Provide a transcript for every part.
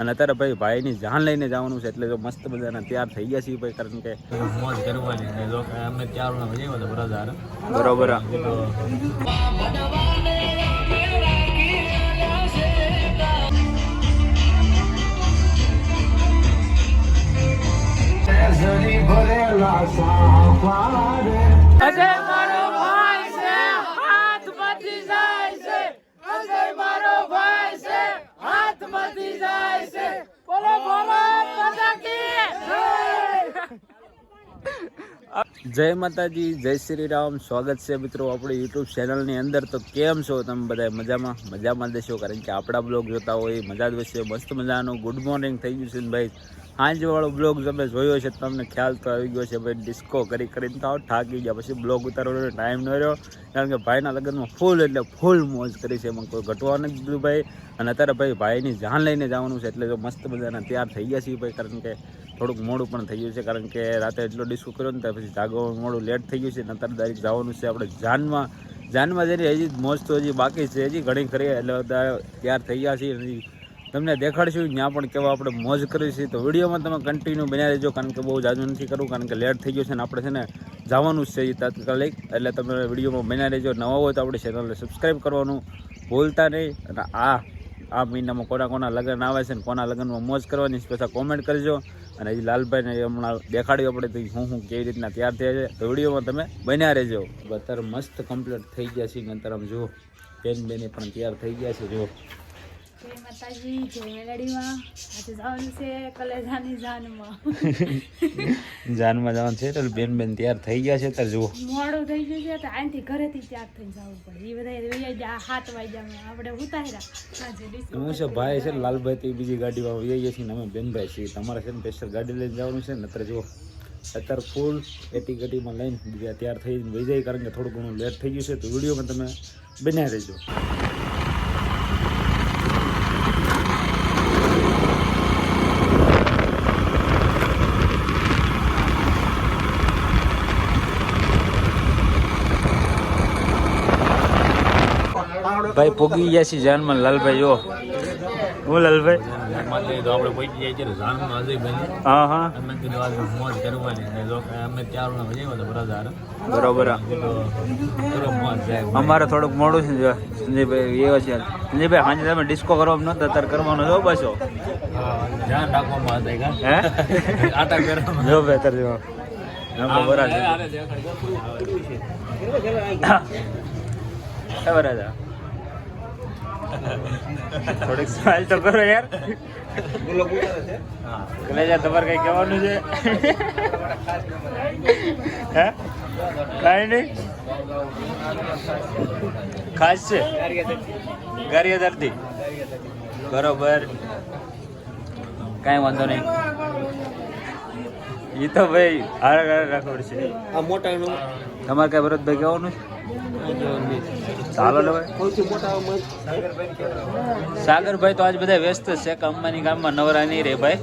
અને અત્યારે ભાઈ ભાઈની જાન લઈને જવાનું છે એટલે જો મસ્ત મજાના તૈયાર થઈ ગયા છીએ ભાઈ કારણ કે મોજ કરવાની અમે ચાર ના ભારત આવે બ્રધર બરોબર જય માતાજી, જય શ્રી રામ સ્વાગત છે મિત્રો આપણી યુટ્યુબ ચેનલની અંદર. તો કેમ છો તમે બધા મજામાં? મજામાં દેશો કારણ કે આપણા બ્લોગ જોતા હોય, મજા જ મસ્ત મજાનું. ગુડ મોર્નિંગ થઈ ગયું છે ને ભાઈ? સાંજવાળો બ્લોગ તમે જોયો છે, તમને ખ્યાલ તો આવી ગયો છે ભાઈ. ડિસ્કો કરી કરીને તો થાકી ગયા. પછી બ્લોગ ઉતારવાનો ટાઈમ ન રહ્યો. કારણ કે ભાઈના લગ્નમાં ફૂલ એટલે ફૂલ મોજ કરી છે. એમાં કોઈ ઘટવા નથી દીધું ભાઈ. અને અત્યારે ભાઈ, ભાઈની જાન લઈને જવાનું છે, એટલે જો મસ્ત મજાના તૈયાર થઈ ગયા છીએ ભાઈ. કારણ કે થોડુંક મોડું પણ થઈ ગયું છે, કારણ કે રાતે એટલો ડિસ્કો કર્યો ને ત્યાં પછી જાગવાનું મોડું લેટ થઈ ગયું છે, ને અત્યારે જવાનું છે આપણે જાનમાં. જાનમાં જઈને હજી મોજ તો હજી બાકી છે, હજી ઘણી ખરી, એટલે તૈયાર થઈ ગયા છીએ. હજી તમને દેખાડશું, ત્યાં પણ કેવા આપણે મોજ કરી છે તો વિડીયોમાં તમે કન્ટિન્યુ બનાવી દેજો કારણ કે બહુ જાજુ નથી કરવું, કારણ કે લેટ થઈ ગયું છે ને આપણે છે ને જવાનું છે એ તાત્કાલિક. એટલે તમે વિડીયોમાં બનાવી દેજો નવા હોય તો આપણી ચેનલને સબસ્ક્રાઈબ કરવાનું ભૂલતા નહીં. અને આ આ મહિનામાં કોના કોના લગ્ન આવે છે ને કોના લગ્નમાં મોજ કરવાની પછી કોમેન્ટ કરજો. અને હજી લાલભાઈને હમણાં દેખાડ્યું આપણે તો હું હું કેવી રીતના તૈયાર થયા છે. તો વિડીયોમાં તમે બન્યા રહેજો. અત્યારે મસ્ત કમ્પ્લીટ થઈ ગયા છે અત્યારે આમ જુઓ, બેન બેને પણ તૈયાર થઈ ગયા છે, જુઓ. જય માતાજી જય મેલડીમાં. આજે જવાનું છે કલેજાની જાનમાં. જાનમાં જવાનું છે તો બેન બેન તૈયાર થઈ ગયા છે જુઓ. મોડું થઈ ગયું છે તો અહીંથી ઘરેથી ત્યાર થઈને જવું પડે. એ બધા વૈયા જા હાથ વાગ્યા આપણે ઉતાર્યા. હું છે ભાઈ છે લાલભાઈ તો બીજી ગાડીમાં છીએ અમે બેનભાઈ છીએ. તમારે છે ને સ્પેશિયલ ગાડી લઈને જવાનું છે ને અત્યારે જુઓ. અત્યારે ફૂલ એટી ગાડીમાં લઈને બીજા તૈયાર થઈને વહી જાય કારણ કે થોડું ઘણું લેટ થઈ ગયું છે તો વિડીયોમાં તમે બનાવી રહેજો. ભાઈ પોગી ગયા છે જાનમાં. લાલભાઈ જો. હું લાલભાઈ? હા હા. કરવાની બરોબર. અમારે થોડુંક મોડું છે જો. સંજયભાઈ એવા છે. સંજયભાઈ હાજર તમે ડિસ્કો કરવા નતો અત્યારે કરવાનો જો પાછો. જો બેતર જો. બરાબર બરાબર થોડીક સ્માઈલ તો કરો યાર. કલેજા તમારે કઈ કહેવાનું છે? હે? કાંઈ નહીં. ખાસ છે? ગારિયાદારથી બરોબર. કાંઈ વાંધો નહીં. એ તો ભાઈ હારા હારે રાખવું પડશે. આ મોટા તમારે કઈ ભરતભાઈ કહેવાનું છે? ચાલો ને ભાઈ. સાગરભાઈ તો આજ બધા વ્યસ્ત છે કે અંબાની ગામમાં નવરા નહીં રે ભાઈ.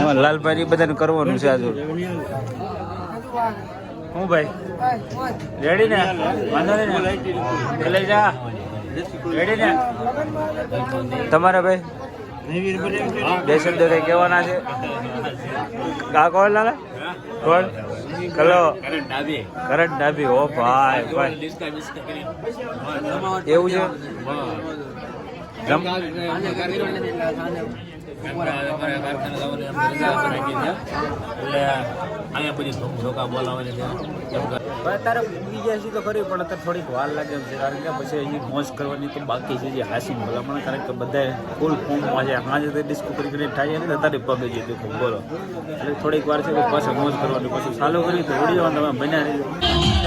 એમાં લાલભાઈ બધાને કરવાનું છે આજુ. હું ભાઈ? રેડી ને? વાંધો નહીં એટલે જા. રેડી ને? તમારે ભાઈ? બે શબ્દ કઈ કહેવાના છે. કા કોણ લાલા? કોણ? કલો ડાબી કરંટ ડાબી ઓ ભાઈ ભાઈ ડિસ્કા પછી એવું છે અત્યારે બીજા તો ખરી પણ અત્યારે થોડીક વાર લાગે છે કારણ કે પછી હજી મોજ કરવાની બાકી છે જે હાસી ભલામણ કારણ કે બધા ફૂલ ફોર્મમાં છે હાજે તો ડિસ્કો થાય ને અત્યારે પગે છે દુઃખ બોલો એટલે થોડીક વાર છે પછી મોજ કરવાની પછી ચાલુ કરી તો વીડિયો તમે બન્યા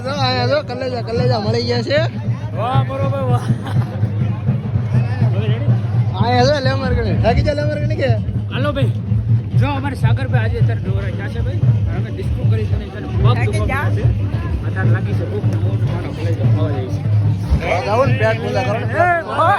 રહીજો મળી ગયા છે વાહ બરોબર વાહ. આયા છો લેમર ગણે થાકી જા લેમર ગણે કે હાલો ભાઈ. જો અમારે સાગરભાઈ આજે અત્યારે ઢોરા ગયા છે ભાઈ. અમે ડિસ્કો કરી છે ને પગ દુખાવા છે અત્યારે લાગી છે ભૂખ ને મોઢું મારો ખાવા જાય છે. જાઓ ને પેટ પૂજા કરો ને પેટ પૂજા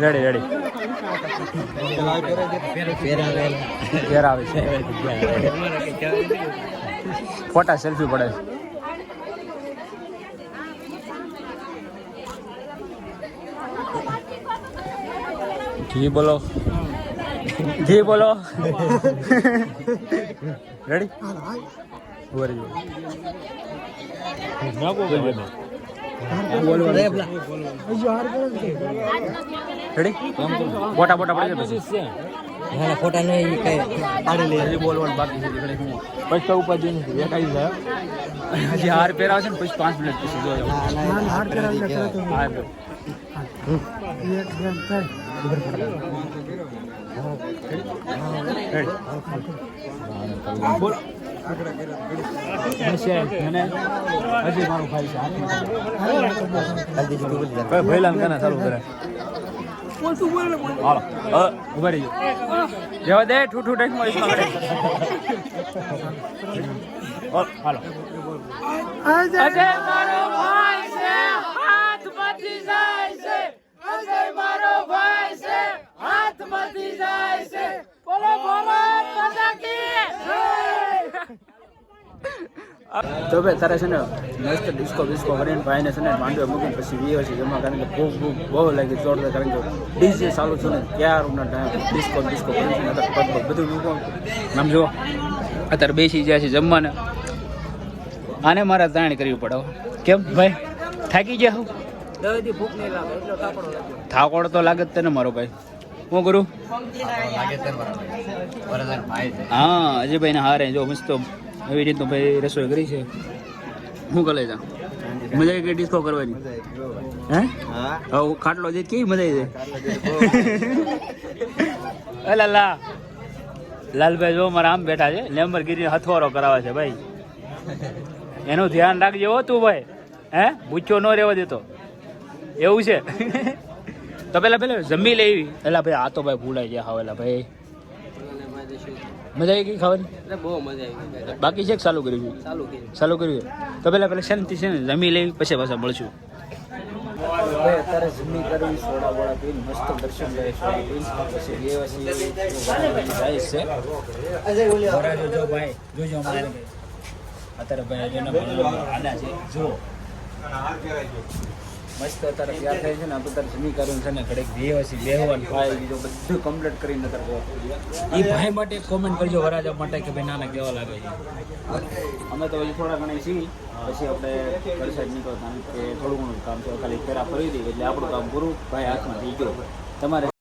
ready ready પહેરાવે છે ફોટા સેલ્ફી પડે છે. ઘી બોલો. ઘી બોલો. રેડી વરી ફોટા પડી નહીં કઈ પાડી લે. હજી બોલવાનું બાકી છે ઘણી હું પછી તો ઉપાધિ નથી એકાઈ જાય હજી હાર પહેરાવે છે ને પછી પાંચ મિનિટ પછી જોજો હાર બોલ. હશે મને હજી કરે હાલો દે ઠૂઠું છે. હાથ મતી જાય છે. અજય બોલો, ભારત તો ભાઈ તારે છે ને મસ્ત ડિસ્કો બિસ્કો કરીને ભાઈને છે ને માંડવે મૂકીને પછી વીએ છે જમા કારણ કે ભૂખ ભૂખ બહુ લાગી જોરદાર કારણ કે ડીજે ચાલુ છે ને ક્યારના ટાઈમ ડિસ્કો ડિસ્કો કરીને છે ને પગ પગ બધું મૂકો. આમ જુઓ. અત્યારે બેસી જાય છે જમવાને. આને મારે તાણ કરવી પડે કેમ ભાઈ? થાકી ગયા હું? થાકોડ તો લાગે જ તને મારો ભાઈ. હું કરું? હા અજયભાઈ ને હારે. જો મસ્ત એવી રીતનું ભાઈ રસોઈ કરી છે. શું કરે છે મજા આવી ગઈ ડિસ્કો કરવાની? હે? હવે ખાટલો જે કેવી મજા આવી જાય? અલા લાલભાઈ જો મારા આમ બેઠા છે લેમ્બરગીરી હથવારો કરાવે છે ભાઈ. એનું ધ્યાન રાખજો હો તું ભાઈ. હે? ભૂખ્યો ન રહેવા દેતો એવું છે. તો પેલા પેલા જમી લેવી એલા ભાઈ આ તો ભાઈ ભૂલાઈ ગયા હવે ભાઈ. મજા આવી ગઈ ખાવાની? બહુ મજા આવી બાકી છે ચાલુ કર્યું છે? ચાલુ કરી ચાલુ કર્યું. તો પેલા પેલા શાંતિ છે ને જમી લેવી પછી પાછા મળશું. અત્યારે જમી કરવી સોડા બોડા પીને મસ્ત દર્શન કરે સોડા પીને પછી જાય છે. જો ભાઈ જોજો અમારે. અત્યારે ભાઈ આના છે. જો. મસ્ત અત્યારે તૈયાર થાય છે ને આપણે અત્યારે જમી કરવું છે ને, ઘડેક બેહવાસી બેહવાન ભાઈ બીજો બધું. કમ્પ્લીટ કરીને અત્યારે એ ભાઈ માટે કોમેન્ટ કરજો વરાજા માટે કે ભાઈ નાના કેવા લાગે છે. અમે તો હજી થોડા ઘણા છીએ, પછી આપણે વરસાદ નીકળો કારણ કે થોડું ઘણું કામ છે, ખાલી ફેરા ફરી દઈએ, એટલે આપણું કામ પૂરું, ભાઈ હાથમાં થઈ ગયો. તમારે